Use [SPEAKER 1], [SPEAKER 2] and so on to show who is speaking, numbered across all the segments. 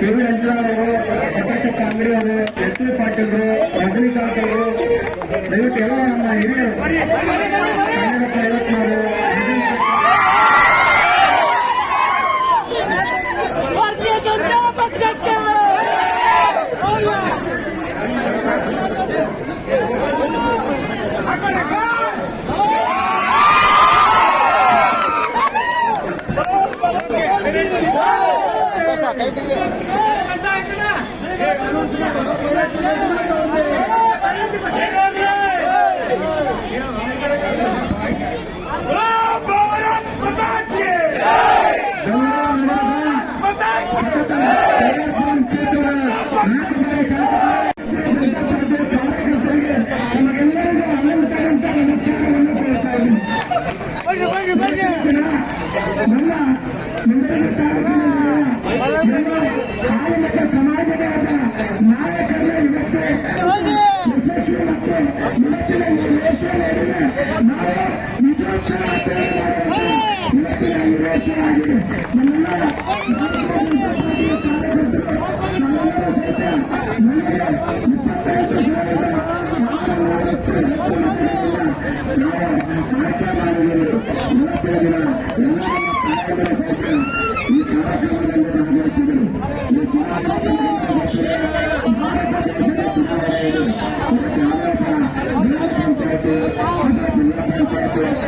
[SPEAKER 1] V V ಅವರು ಪ್ರಕಾಶ್ ಕಾಂಬಡಿ ಅವರು S P Patil Rajinikanth ಅವರು ದಯವಿಟ್ಟು ಎಲ್ಲ ನಮ್ಮ ಹಿರಿಯರು. ಐವತ್ನಾರು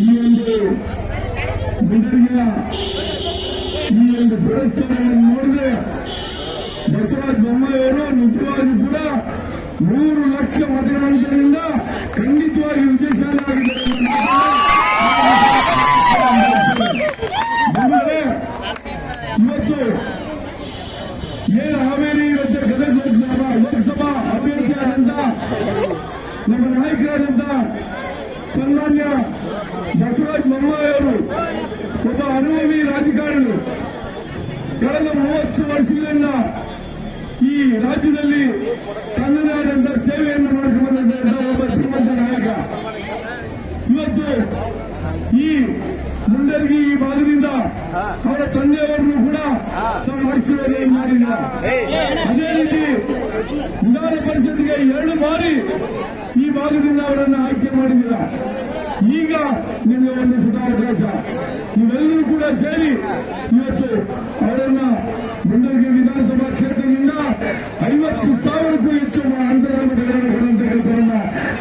[SPEAKER 1] ಈ ಒಂದು ಮುಂದರಿಯ ಈ ಒಂದು ದುರಸ್ಥಿತಿಯನ್ನು ನೋಡಿದ್ರೆ ಬಸವರಾಜ ಬೊಮ್ಮಾಯಿಯವರು ನಿಜವಾಗಿ ಕೂಡ ಮೂರು ಲಕ್ಷ ಮತದಾನದಿಂದ ಖಂಡಿತವಾಗಿ ವಿಜಯಶಾಲಿಯಾಗಿದ್ದಾರೆ ಇವತ್ತು ಏನು ಹಾವೇರಿ ಇವತ್ತು ಗದಗ ಲೋಕಸಭಾ ಲೋಕಸಭಾ ಅಭ್ಯರ್ಥಿಯಾದಂತ ನಮ್ಮ ನಾಯಕರಾದಂತ ಸನ್ಮಾನ್ಯ ಬಸವರಾಜ್ ಅವರು, ಒಬ್ಬ ಅನುಭವಿ ರಾಜಕಾರಣಿ. ಕಳೆದ ಮೂವತ್ತು ವರ್ಷಗಳಿಂದ ಈ ರಾಜ್ಯದಲ್ಲಿ ತನ್ನದೇ ಸೇವೆಯನ್ನು ಮಾಡಿಕೊಂಡಂತಹ ಒಬ್ಬ ಶ್ರೀಮಂತ ನಾಯಕ. ಇವತ್ತು ಈ ಮುಂಡರ್ಗಿ ಈ ಭಾಗದಿಂದ ಅವರ ತಂದೆಯವರನ್ನು ಕೂಡ ತಮ್ಮ ಆಶೀರ್ವಾದ ಮಾಡಿದ್ದಾರೆ ಅದೇ ರೀತಿ ವಿಧಾನ ಪರಿಷತ್ಗೆ ಎರಡು ಬಾರಿ ಈ ಭಾಗದಿಂದ ಅವರನ್ನು ಆಯ್ಕೆ ಮಾಡಿದ್ದೀರ? ಈಗ ನಿಮಗೆ ಒಂದು ಸುಧಾವಕಾಶ ನೀವೆಲ್ಲರೂ ಕೂಡ ಸೇರಿ ಇವತ್ತು ಅವರನ್ನ ಮುಂಡರ್ಗಿ ವಿಧಾನಸಭಾ ಕ್ಷೇತ್ರದಿಂದ ಐವತ್ತು ಸಾವಿರಕ್ಕೂ ಹೆಚ್ಚು ಮತಗಳನ್ನು ಕೊಡುವಂತ ಕೆಲಸವನ್ನ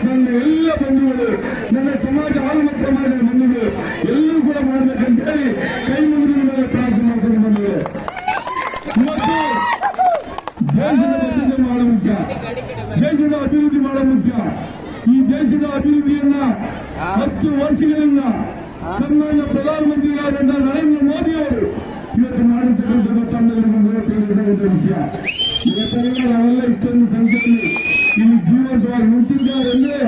[SPEAKER 1] ನನ್ನ ಎಲ್ಲ ಬಂಧುಗಳು, ನನ್ನ ಸಮಾಜ ಆಲ್ಮತ ಸಮಾಜದ ಬಂಧುಗಳು ಎಲ್ಲರೂ ಕೂಡ ಮಾಡಬೇಕಂತ ಹೇಳಿ ಸನ್ಮಾನ್ಯ ಪ್ರಧಾನಮಂತ್ರಿಗಳಾದಂತಹ ನರೇಂದ್ರ ಮೋದಿ ಅವರು ಇವತ್ತು ಮಾಡಿರ್ತಕ್ಕಂಥದ್ದು ತಮ್ಮೆಲ್ಲರಿಗೂ ಗೊತ್ತಿರತಕ್ಕಂಥ ವಿಷಯ ಇವತ್ತೆಲ್ಲ ನಾವೆಲ್ಲ ಇಷ್ಟೊಂದು ಸಂಖ್ಯೆಯಲ್ಲಿ ಇಲ್ಲಿ ಜೀವಂತವಾಗಿ ನಿಂತಿದ್ದಾರೆ ಅಂದ್ರೆ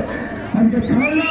[SPEAKER 1] ಅದಕ್ಕೆ ಕಾರಣ